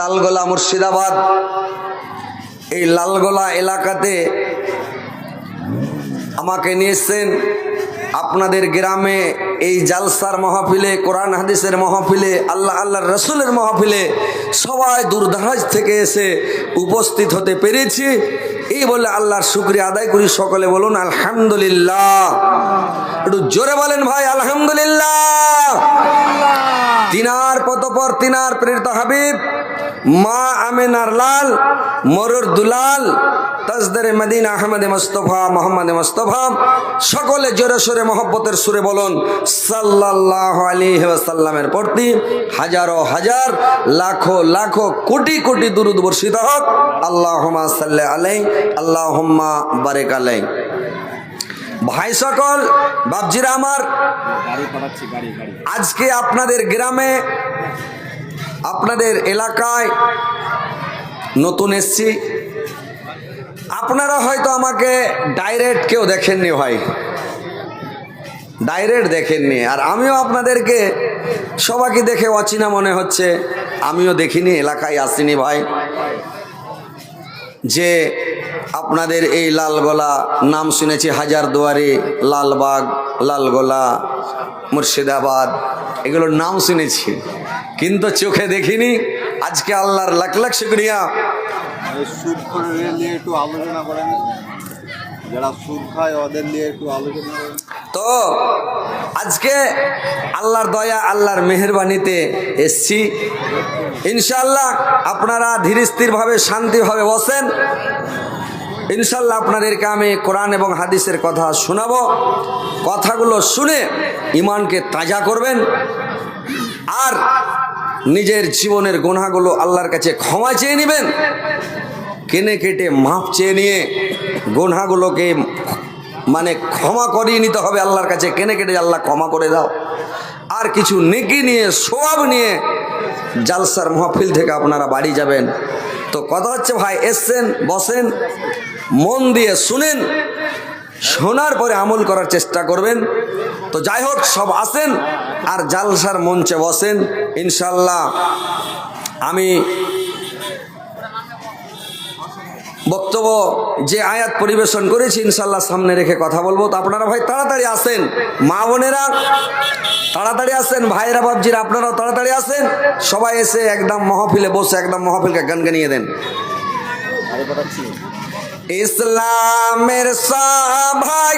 লালগোলা মুর্শিদাবাদ। এই লালগোলা এলাকাতে আমাকে নিয়েছেন আপনাদের গ্রামে এই জালসার মহাফিলে, কোরআন হাদিসের মহাফিলে, আল্লাহ আল্লাহর রসুলের মহাফিলে সবাই দূরদারাজ থেকে এসে উপস্থিত হতে পেরেছি। এই বলে আল্লাহর শুক্রিয়া আদায় করি। সকলে বলুন, আলহামদুলিল্লাহ। একটু জোরে বলেন ভাই, আলহামদুলিল্লাহ। তিনার পতপর তিনার প্রেরিত হাবিব মা আমেনার লাল, মরুর দুলাল, তাজদারে মদিনা আহমদে মোস্তফা, মোহাম্মদ মোস্তফা, সকলে জোরে সোরে মহব্বতের সুরে বলুন সাল্লাহ আলী সাল্লামের প্রতি হাজারো হাজার, লাখো লাখো কোটি কোটি দুরুদ বর্ষিত হোক আল্লাহ সাল্লাহ আলাই আল্লাহ বারেক আলাই ভাই সকল বাবজিরা আমার, আজকে আপনাদের গ্রামে আপনাদের এলাকায় নতুন এসছি। আপনারা হয়তো আমাকে ডাইরেক্ট কেউ দেখেননি ভাই। ডাইরেক্ট দেখেননি। আর আমিও আপনাদেরকে সবাইকে দেখে অচেনা মনে হচ্ছে। আমিও দেখিনি, এলাকায় আসিনি ভাই। যে আপনাদের এই লালগোলা, নাম শুনেছি হাজারদুয়ারি, লালবাগ, লালগোলা মুর্শিদাবাদ এগুলোর নাম শুনেছি কিন্তু চোখে দেখিনি। আজকে আল্লাহর লাখ লাখ শুক্রিয়া। একটু আলোচনা করেন। যারা খায় ওদের নিয়ে একটু আলোচনা তো আজকে আল্লাহর দয়া আল্লাহর মেহরবানিতে এসছি। ইনশাল্লাহ আপনারা ধীর স্থিরভাবে শান্তিভাবে বসেন। ইনশাল্লাহ আপনাদেরকে আমি কোরআন এবং হাদিসের কথা শোনাবো। কথাগুলো শুনে ইমানকে তাজা করবেন আর নিজের জীবনের গোনাগুলো আল্লাহর কাছে ক্ষমা চেয়ে নেবেন। কেনে কেটে মাপ চেয়ে নিয়ে গোনাগুলোকে মানে ক্ষমা করিয়ে নিতে হবে আল্লাহর কাছে। কেনে কেটে আল্লাহ ক্ষমা করে দাও। আর কিছু নেকি নিয়ে, সোয়াব নিয়ে জালসার মহফিল থেকে আপনারা বাড়ি যাবেন। তো কথা হচ্ছে ভাই, এসছেন, বসেন, মন দিয়ে শুনেন, শোনার পরে আমল করার চেষ্টা করবেন। তো যাই হোক, সব আসেন আর জালসার মঞ্চে বসেন, ইনশাল্লাহ। আমি বক্তব্য যে আয়াত পরিবেশন করেছি ইনশাল্লাহ সামনে রেখে কথা বলব। তো আপনারা ভাই তাড়াতাড়ি আসেন। মা বোনেরা, তাড়াতাড়ি আসেন। ভাইয়েরা বাবজিরা আপনারাও তাড়াতাড়ি আসেন। সবাই এসে একদম মহফিলে বসে একদম মহফিলকে গান গানিয়ে দেন। ইসলামের সা ভাই